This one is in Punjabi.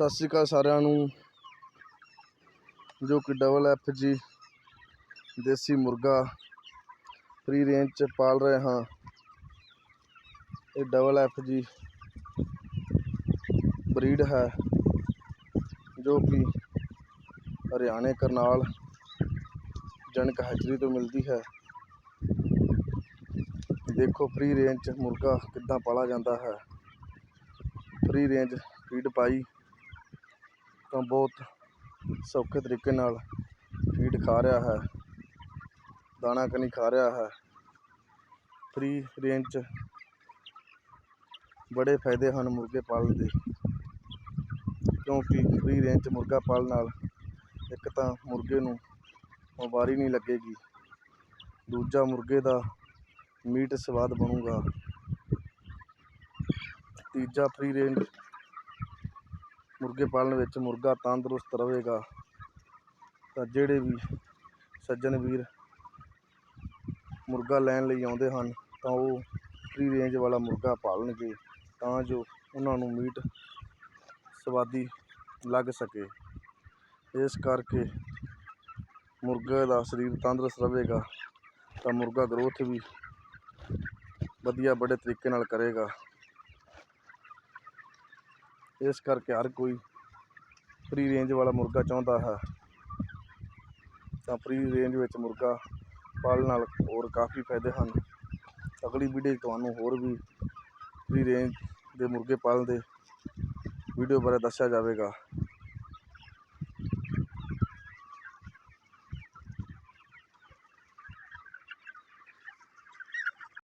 ਸਤਿ ਸ਼੍ਰੀ ਅਕਾਲ ਸਾਰਿਆਂ ਨੂੰ, ਜੋ ਕਿ ਡਬਲ ਐਫ ਜੀ ਦੇਸੀ ਮੁਰਗਾ ਫ੍ਰੀ ਰੇਂਜ ਚ ਪਾਲ ਰਹੇ ਹਾਂ। ਇਹ ਡਬਲ ਐਫ ਜੀ ਬਰੀਡ ਹੈ, ਜੋ ਕਿ ਹਰਿਆਣੇ, ਕਰਨਾਲ, ਜਨਕ ਹੈਚਰੀ ਤੋਂ ਮਿਲਦੀ ਹੈ। ਦੇਖੋ ਫ੍ਰੀ ਰੇਂਜ ਚ ਮੁਰਗਾ ਕਿੱਦਾਂ ਪਾਲਾ ਜਾਂਦਾ ਹੈ। ਫ੍ਰੀ ਰੇਂਜ ਫੀਡ ਪਾਈ ਤਾਂ ਬਹੁਤ ਸੌਖੇ ਤਰੀਕੇ ਨਾਲ ਫੀਡ ਖਾ ਰਿਹਾ ਹੈ। ਦਾਣਾ ਕਨੀ ਖਾ ਰਿਹਾ ਹੈ। ਫ੍ਰੀ ਰੇਂਜ 'ਚ ਬੜੇ ਫਾਇਦੇ ਹਨ ਮੁਰਗੇ ਪਾਲਣ ਦੇ। ਕਿਉਂਕਿ ਫ੍ਰੀ ਰੇਂਜ 'ਚ ਮੁਰਗਾ ਪਾਲਣ ਨਾਲ ਇੱਕ ਤਾਂ ਮੁਰਗੇ ਨੂੰ ਬਿਮਾਰੀ ਨਹੀਂ ਲੱਗੇਗੀ। ਦੂਜਾ ਮੁਰਗੇ ਦਾ ਮੀਟ ਸਵਾਦ ਬਣੂਗਾ। ਤੀਜਾ ਫ੍ਰੀ ਰੇਂਜ ਮੁਰਗੇ ਪਾਲਣ ਵਿੱਚ ਮੁਰਗਾ ਤੰਦਰੁਸਤ ਰਹੇਗਾ, ਤਾਂ ਜਿਹੜੇ ਵੀ ਸੱਜਣ ਵੀਰ ਮੁਰਗਾ ਲੈਣ ਲਈ ਆਉਂਦੇ ਹਨ, ਤਾਂ ਉਹ ਫ੍ਰੀ ਰੇਂਜ ਵਾਲਾ ਮੁਰਗਾ ਪਾਲਣਗੇ, ਤਾਂ ਜੋ ਉਹਨਾਂ ਨੂੰ ਮੀਟ ਸਵਾਦੀ ਲੱਗ ਸਕੇ। ਇਸ ਕਰਕੇ ਮੁਰਗੇ ਦਾ ਸਰੀਰ ਤੰਦਰੁਸਤ ਰਹੇਗਾ, ਤਾਂ ਮੁਰਗਾ ਗਰੋਥ ਵੀ ਵਧੀਆ ਬੜੇ ਤਰੀਕੇ ਨਾਲ ਕਰੇਗਾ। ਇਸ ਕਰਕੇ ਹਰ ਕੋਈ ਫ੍ਰੀ ਰੇਂਜ ਵਾਲਾ ਮੁਰਗਾ ਚਾਹੁੰਦਾ ਹੈ। ਤਾਂ ਫ੍ਰੀ ਰੇਂਜ ਵਿੱਚ ਮੁਰਗਾ ਪਾਲਣ ਨਾਲ ਹੋਰ ਕਾਫੀ ਫਾਇਦੇ ਹਨ। ਅਗਲੀ ਵੀਡੀਓ 'ਚ ਤੁਹਾਨੂੰ ਹੋਰ ਵੀ ਫ੍ਰੀ ਰੇਂਜ ਦੇ ਮੁਰਗੇ ਪਾਲਣ ਦੇ ਵੀਡੀਓ ਬਾਰੇ ਦੱਸਿਆ ਜਾਵੇਗਾ।